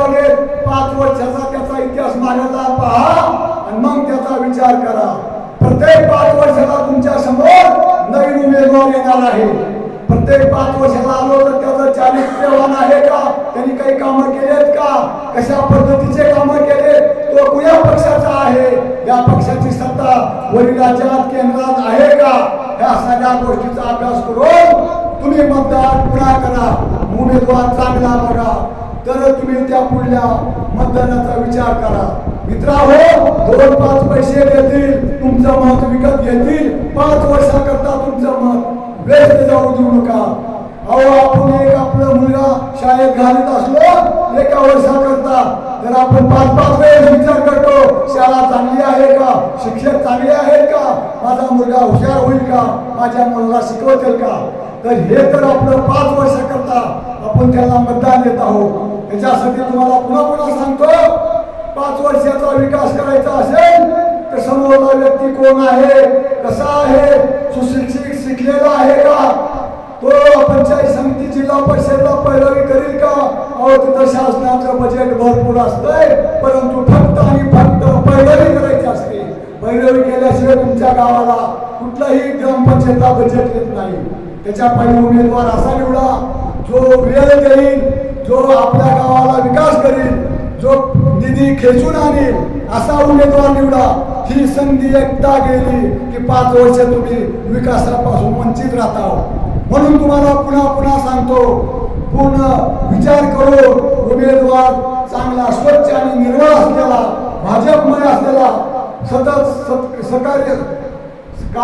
पाच वर्षाचा त्याचा इतिहास मान्यता पहा आणि मग त्याचा विचार करा. प्रत्येक पाच वर्षाला तुमच्यासमोर नवीन उमेदवार येणार आहे. प्रत्येक पाच वर्षाला आलो तर त्याचं चारित्र्यवान आहे का? त्यांनी काही कामं केलेत का? कशा पद्धतीचे कामं केले तो कुया पक्षाचा आहे. या पक्षाची सत्ता वरील राज्यात केंद्रात आहे का? ह्या सगळ्या गोष्टीचा अभ्यास करून तुम्ही मतदान पुन्हा करा. उमेदवार चांगला बघा. तर तुम्ही त्या पुढल्या मतदानाचा विचार करा. मित्रा हो दोन पाच पैसे देतील तुमचं मत विकत घेतील. पाच वर्षाकरता तुमचं मत व्यस्त जाऊ देऊ नका. अहो आपण एक आपला मुलगा शाळेत घालत असलो एका वर्षाकरता. तर आपण पाच पाच वेळेस विचार करतो शाळा चांगली आहे का? शिक्षक चांगले आहेत का? माझा मुलगा हुशार होईल का? माझ्या मुलाला शिकवतील का? तर हे तर आपलं पाच वर्षाकरता आपण त्याला मतदान देत आहोत. त्याच्यासाठी तुम्हाला पुन्हा पुन्हा सांगतो पाच वर्षाचा विकास करायचा असेल तर समोरचा व्यक्ती कोण आहे कसा आहे सुशिक्षित शिकलेला आहे का? तो पंचायत समिती जिल्हा परिषदला पैरवी करेल का? अहो तिथं शासनाचं बजेट भरपूर असतंय परंतु फक्त आणि फक्त पैरवी करायची असते. पैरवी केल्याशिवाय तुमच्या गावाला कुठलाही ग्रामपंचायतला बजेट येत नाही. त्याच्या पायी उमेदवार असा निवडा जो वेळ देईल जो आपल्या गावाला विकास करील जो निधी खेचून आणेल असा उमेदवार निवडा. ही संधी एकदा गेली की पाच वर्ष तुम्ही विकासापासून वंचित राहता. म्हणून तुम्हाला पुन्हा पुन्हा सांगतो पूर्ण विचार करून उमेदवार चांगला स्वच्छ आणि निर्मळ असलेला भाजपमय असलेला सतत सत- सहकार्य